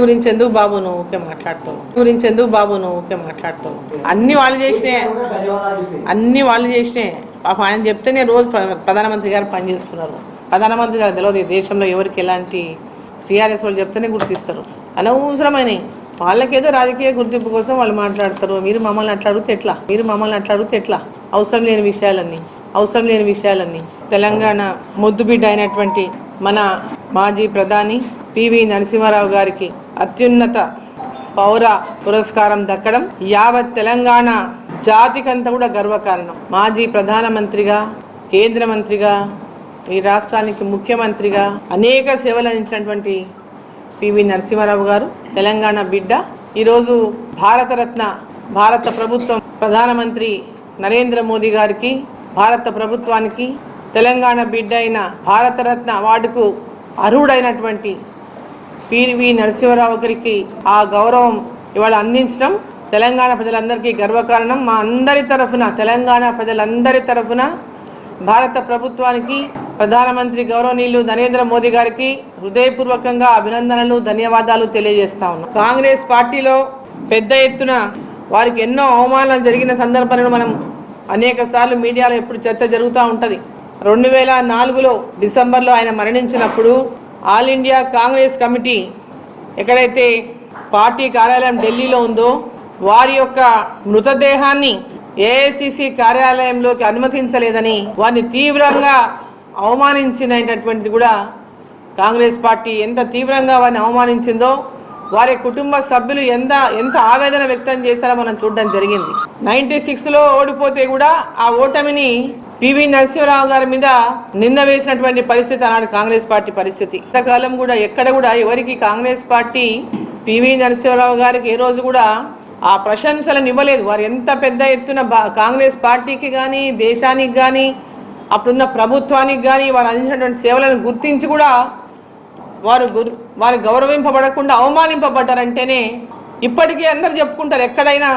గురించి ఎందుకు బాబు నువ్వు ఊకే మాట్లాడుతావు గురించి ఎందుకు బాబు నువ్వు ఊకే మాట్లాడుతావు అన్ని వాళ్ళు చేసినాయి అన్ని వాళ్ళు చేసినాయి పాప ఆయన చెప్తేనే రోజు ప్ర- ప్రధానమంత్రి గారు పనిచేస్తున్నారు. ప్రధానమంత్రి గారు తెలియదు ఈ దేశంలో ఎవరికి ఎలాంటి టీఆర్ఎస్ వాళ్ళు చెప్తేనే గుర్తిస్తారు. అనవసరమైన వాళ్ళకేదో రాజకీయ గుర్తింపు కోసం వాళ్ళు మాట్లాడతారు. మీరు మమ్మల్ని అట్లాడితే ఎట్లా? మీరు మమ్మల్ని అట్లాడితే ఎట్లా? అవసరం లేని విషయాలన్నీ అవసరం లేని విషయాలన్నీ. తెలంగాణ ముద్దుబిడ్డ అయినటువంటి మన మాజీ ప్రధాని పివి నరసింహారావు గారికి అత్యున్నత పౌర పురస్కారం దక్కడం యావత్ తెలంగాణ జాతికంతా కూడా గర్వకారణం. మాజీ ప్రధానమంత్రిగా కేంద్ర మంత్రిగా ఈ రాష్ట్రానికి ముఖ్యమంత్రిగా అనేక సేవలు అందించినటువంటి పివి నరసింహారావు గారు తెలంగాణ బిడ్డ. ఈరోజు భారతరత్న భారత ప్రభుత్వం ప్రధానమంత్రి నరేంద్ర మోదీ గారికి భారత ప్రభుత్వానికి తెలంగాణ బిడ్డ అయిన భారతరత్న అవార్డుకు అర్హుడైనటువంటి పివి నరసింహారావు గారికి ఆ గౌరవం ఇవాళ అందించడం. తెలంగాణ ప్రజలందరికీ గర్వకారణం. మా అందరి తరఫున తెలంగాణ ప్రజలందరి తరఫున భారత ప్రభుత్వానికి ప్రధానమంత్రి గౌరవనీయులు నరేంద్ర మోదీ గారికి హృదయపూర్వకంగా అభినందనలు ధన్యవాదాలు తెలియజేస్తా ఉన్నాం. కాంగ్రెస్ పార్టీలో పెద్ద ఎత్తున వారికి ఎన్నో అవమానాలు జరిగిన సందర్భాలను మనం అనేక సార్లు మీడియాలో ఎప్పుడు చర్చ జరుగుతూ ఉంటుంది. రెండు వేల నాలుగులో డిసెంబర్లో ఆయన మరణించినప్పుడు ఆల్ ఇండియా కాంగ్రెస్ కమిటీ ఎక్కడైతే పార్టీ కార్యాలయం ఢిల్లీలో ఉందో వారి యొక్క మృతదేహాన్ని ఏఐసిసి కార్యాలయంలోకి అనుమతించలేదని వారిని తీవ్రంగా అవమానించినటువంటిది కూడా కాంగ్రెస్ పార్టీ ఎంత తీవ్రంగా వారిని అవమానించిందో వారి కుటుంబ సభ్యులు ఎంత ఎంత ఆవేదన వ్యక్తం చేశారో మనం చూడడం జరిగింది. నైన్టీ సిక్స్లో ఓడిపోతే కూడా ఆ ఓటమిని పివి నరసింహరావు గారి మీద నింద వేసినటువంటి పరిస్థితి ఆనాడు కాంగ్రెస్ పార్టీ పరిస్థితి. ఇంతకాలం కూడా ఎక్కడ కూడా ఎవరికి కాంగ్రెస్ పార్టీ పివి నరసింహరావు గారికి ఏ రోజు కూడా ఆ ప్రశంసలను ఇవ్వలేదు వారు ఎంత పెద్ద ఎత్తున బా- కాంగ్రెస్ పార్టీకి కానీ దేశానికి కానీ అప్పుడున్న ప్రభుత్వానికి కానీ వారు అందించినటువంటి సేవలను గుర్తించి కూడా వారు గురు వారు గౌరవింపబడకుండా అవమానింపబడ్డారంటేనే ఇప్పటికీ అందరు చెప్పుకుంటారు ఎక్కడైనా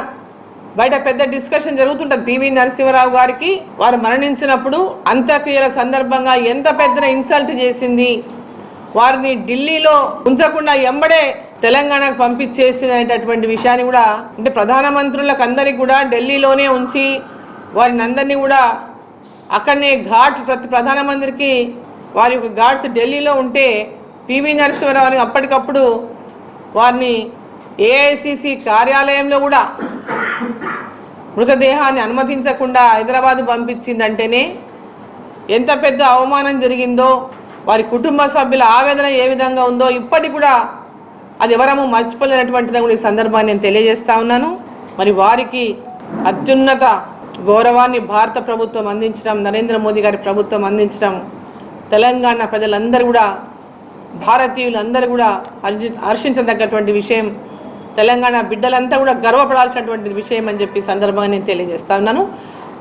బయట పెద్ద డిస్కషన్ జరుగుతుంటుంది. పివి నరసింహరావు గారికి వారు మరణించినప్పుడు అంత్యక్రియల సందర్భంగా ఎంత పెద్ద ఇన్సల్ట్ చేసింది. వారిని ఢిల్లీలో ఉంచకుండా ఎంబడే తెలంగాణకు పంపించేసినటువంటి విషయాన్ని కూడా అంటే ప్రధానమంత్రులకు అందరికీ కూడా ఢిల్లీలోనే ఉంచి వారిని అందరినీ కూడా అక్కడనే ఘాట్ ప్రతి ప్రధానమంత్రికి వారి యొక్క ఘాట్స్ ఢిల్లీలో ఉంటే పివి నరసింహరావు అప్పటికప్పుడు వారిని ఏఐసిసి కార్యాలయంలో కూడా మృతదేహాన్ని అనుమతించకుండా హైదరాబాద్ పంపించిందంటేనే ఎంత పెద్ద అవమానం జరిగిందో వారి కుటుంబ సభ్యుల ఆవేదన ఏ విధంగా ఉందో ఇప్పటికి కూడా అది ఎవరము మర్చిపోలేనటువంటిదని కూడా ఈ సందర్భాన్ని నేను తెలియజేస్తా ఉన్నాను. మరి వారికి అత్యున్నత గౌరవాన్ని భారత ప్రభుత్వం అందించడం నరేంద్ర మోదీ గారి ప్రభుత్వం అందించడం తెలంగాణ ప్రజలందరూ కూడా భారతీయులందరూ కూడా అర్జి హర్షించదగ్గటువంటి విషయం. తెలంగాణ బిడ్డలంతా కూడా గర్వపడాల్సినటువంటి విషయం అని చెప్పి సందర్భంగా నేను తెలియజేస్తా ఉన్నాను.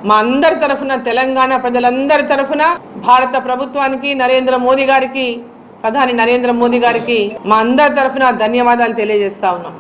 మా అందరి తరఫున తెలంగాణ ప్రజలందరి తరఫున భారత ప్రభుత్వానికి నరేంద్ర మోదీ గారికి ప్రధాని నరేంద్ర మోదీ గారికి మా అందరి తరఫున ధన్యవాదాలు తెలియజేస్తా ఉన్నాం.